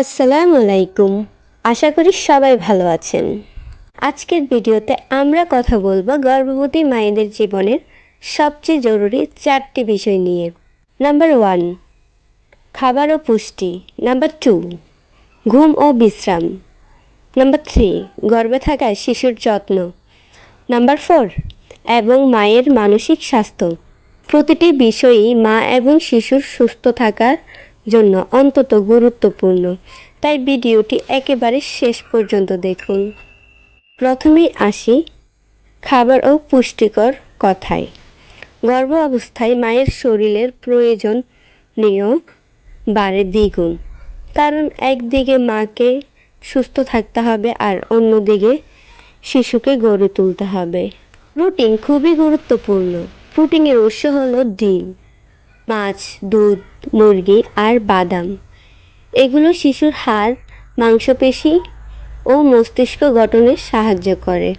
আসসালামু আলাইকুম। আশা করি সবাই ভালো আছেন। আজকের ভিডিওতে আমরা কথা বলব গর্ভবতী মায়েদের জীবনের সবচেয়ে জরুরি চারটি বিষয় নিয়ে। নাম্বার ওয়ান, খাবার ও পুষ্টি। নাম্বার টু, ঘুম ও বিশ্রাম। নাম্বার থ্রি, গর্ভে থাকা শিশুর যত্ন। নাম্বার ফোর, এবং মায়ের মানসিক স্বাস্থ্য। প্রতিটি বিষয়ই মা এবং শিশুর সুস্থ থাকার জন্য অন্তত গুরুত্বপূর্ণ। তাই ভিডিওটি একেবারে শেষ পর্যন্ত দেখুন। প্রথমেই আসি খাবার ও পুষ্টিকর কথায়। গর্ভ অবস্থায় মায়ের শরীরের প্রয়োজন প্রয়োজনীয় বাড়ে দ্বিগুণ। কারণ একদিকে মাকে সুস্থ থাকতে হবে আর অন্যদিকে শিশুকে গড়ে তুলতে হবে। প্রোটিন খুবই গুরুত্বপূর্ণ। প্রোটিনের উৎস হলো ডিম। মাছ, দুধ, মুরগি আর বাদাম। এগুলো শিশুর হাড়, মাংসপেশি ও মস্তিষ্ক গঠনে সাহায্য করে।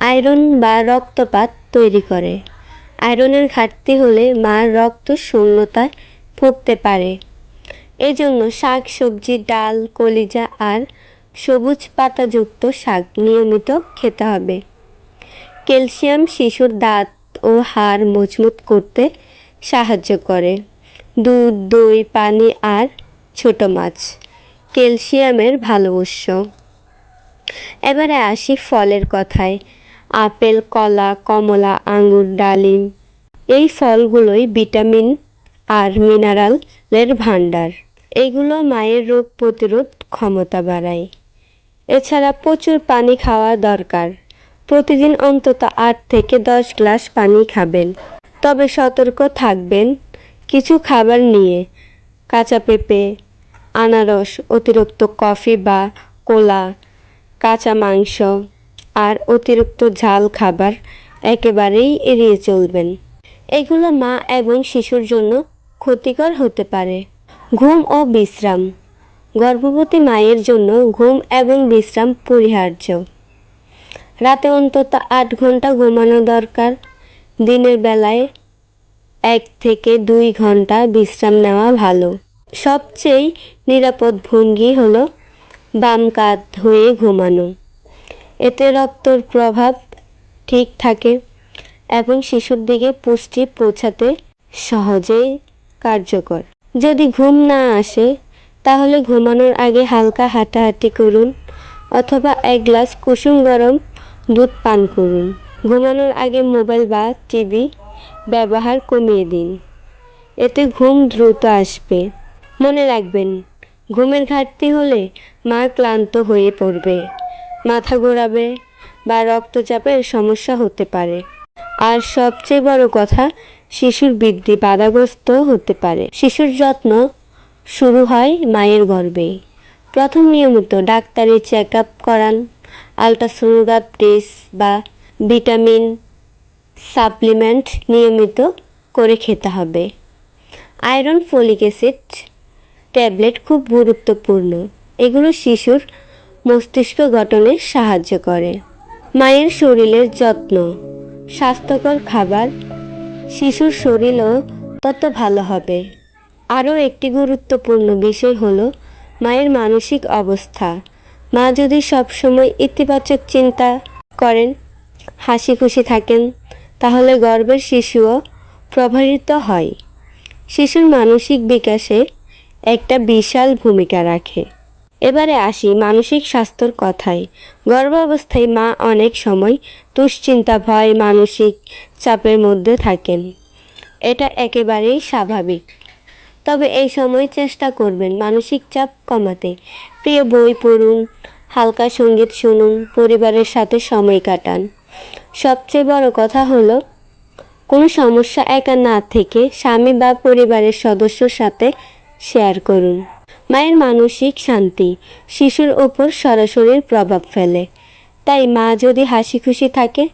আয়রন বা রক্তপাত তৈরি করে। আয়রনের ঘাটতি হলে মার রক্ত শূন্যতায় পড়তে পারে। এজন্য শাক, সবজি, ডাল, কলিজা আর সবুজ পাতাযুক্ত শাক নিয়মিত খেতে হবে। ক্যালসিয়াম শিশুর দাঁত ও হাড় মজবুত করতে সাহায্য করে। দুধ, দই, পানি আর ছোট মাছ। ক্যালসিয়ামের ভালো উৎস। এবারে আসি ফলের কথায়। আপেল, কলা, কমলা, আঙুর, ডালিম, এই ফলগুলোই ভিটামিন আর মিনারেলের ভাণ্ডার। এগুলো মায়ের রোগ প্রতিরোধ ক্ষমতা বাড়ায়। এছাড়া প্রচুর পানি খাওয়া দরকার। প্রতিদিন অন্তত আট থেকে দশ গ্লাস পানি খাবেন। তবে সতর্ক থাকবেন। কিছু খাবার নিয়ে, কাঁচা পেঁপে, আনারস, অতিরিক্ত কফি বা কোলা, কাঁচা মাংস আর অতিরিক্ত ঝাল খাবার একেবারেই এড়িয়ে চলবেন। এগুলো মা এবং শিশুর জন্য ক্ষতিকর হতে পারে। ঘুম ও বিশ্রাম। গর্ভবতী মায়ের জন্য ঘুম এবং বিশ্রাম পরিহার্য। রাতে অন্তত আট ঘণ্টা ঘুমানো দরকার। দিনের বেলায় এক থেকে দুই ঘণ্টা বিশ্রাম নেওয়া ভালো। সবচেয়ে নিরাপদ ভঙ্গি হলো বাম কাত হয়ে ঘুমানো। এতে রক্তর প্রভাব ঠিক থাকে এবং শিশুর দিকে পুষ্টি পৌঁছাতে সহজেই কার্যকর। যদি ঘুম না আসে, তাহলে ঘুমানোর আগে হালকা হাঁটাহাঁটি করুন অথবা এক গ্লাস কুসুম গরম দুধ পান করুন। ঘুমানোর আগে মোবাইল বা টিভি ব্যবহার কমিয়ে দিন। এতে ঘুম দ্রুত আসবে। মনে রাখবেন, ঘুমের ঘাটতি হলে মা ক্লান্ত হয়ে পড়বে, মাথা ঘোরাবে বা রক্তচাপের সমস্যা হতে পারে। আর সবচেয়ে বড় কথা, শিশুর বৃদ্ধি বাধাগ্রস্ত হতে পারে। শিশুর যত্ন শুরু হয় মায়ের গর্ভে। প্রথম নিয়মিত ডাক্তারি চেক আপ করান, আলট্রাসোনোগ্রাফ টেস্ট বা ভিটামিন সাপ্লিমেন্ট নিয়মিত করে খেতে হবে। আয়রন ফলিক অ্যাসিড ট্যাবলেট খুব গুরুত্বপূর্ণ। এগুলো শিশুর মস্তিষ্ক গঠনে সাহায্য করে। মায়ের শরীরের যত্ন, স্বাস্থ্যকর খাবার, শিশুর শরীরও তত ভালো হবে। আরও একটি গুরুত্বপূর্ণ বিষয় হলো মায়ের মানসিক অবস্থা। মা যদি সবসময় ইতিবাচক চিন্তা করেন হাসি খুশি থাকেন, তাহলে গর্ভের শিশুও প্রভাবিত হয়। শিশুর মানসিক বিকাশে একটা বিশাল ভূমিকা রাখে। এবারে আসি মানসিক স্বাস্থ্যর কথায়। গর্ভাবস্থায় মা অনেক সময় দুশ্চিন্তা, ভয়, মানসিক চাপের মধ্যে থাকেন। এটা একেবারেই স্বাভাবিক। তবে এই সময় চেষ্টা করবেন মানসিক চাপ কমাতে। প্রিয় বই পড়ুন, হালকা সংগীত শুনুন, পরিবারের সাথে সময় কাটান। সবচেয়ে বড় কথা হলো, কোনো সমস্যা একা না থেকে স্বামী বা পরিবারের সদস্যর সাথে শেয়ার করুন। মায়ের মানসিক শান্তি শিশুর ওপর সরাসরি প্রভাব ফেলে। তাই মা যদি হাসি খুশি থাকে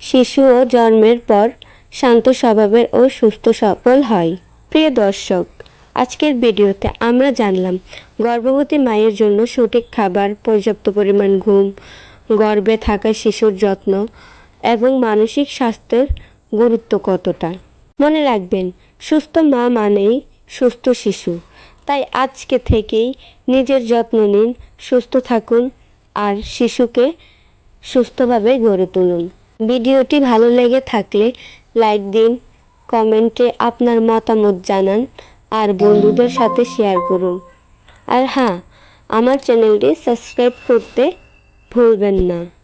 শিশুও জন্মের পর শান্ত স্বভাবের ও সুস্থ সফল হয়। প্রিয় দর্শক, আজকের ভিডিওতে আমরা জানলাম, গর্ভবতী মায়ের জন্য সঠিক খাবার, পর্যাপ্ত পরিমাণ ঘুম, গর্ভে থাকা শিশুর যত্ন এবং মানসিক স্বাস্থ্যের গুরুত্ব কতটা? মনে রাখবেন, সুস্থ মা মানেই সুস্থ শিশু। তাই আজকে থেকেই নিজের যত্ন নিন, সুস্থ থাকুন আর শিশুকে সুস্থভাবে গড়ে তুলুন। ভিডিওটি ভালো লেগে থাকলে লাইক দিন, কমেন্টে আপনার মতামত জানান আর বন্ধুদের সাথে শেয়ার করুন। আর হ্যাঁ আমার চ্যানেলটি সাবস্ক্রাইব করতে ভুলবেন না।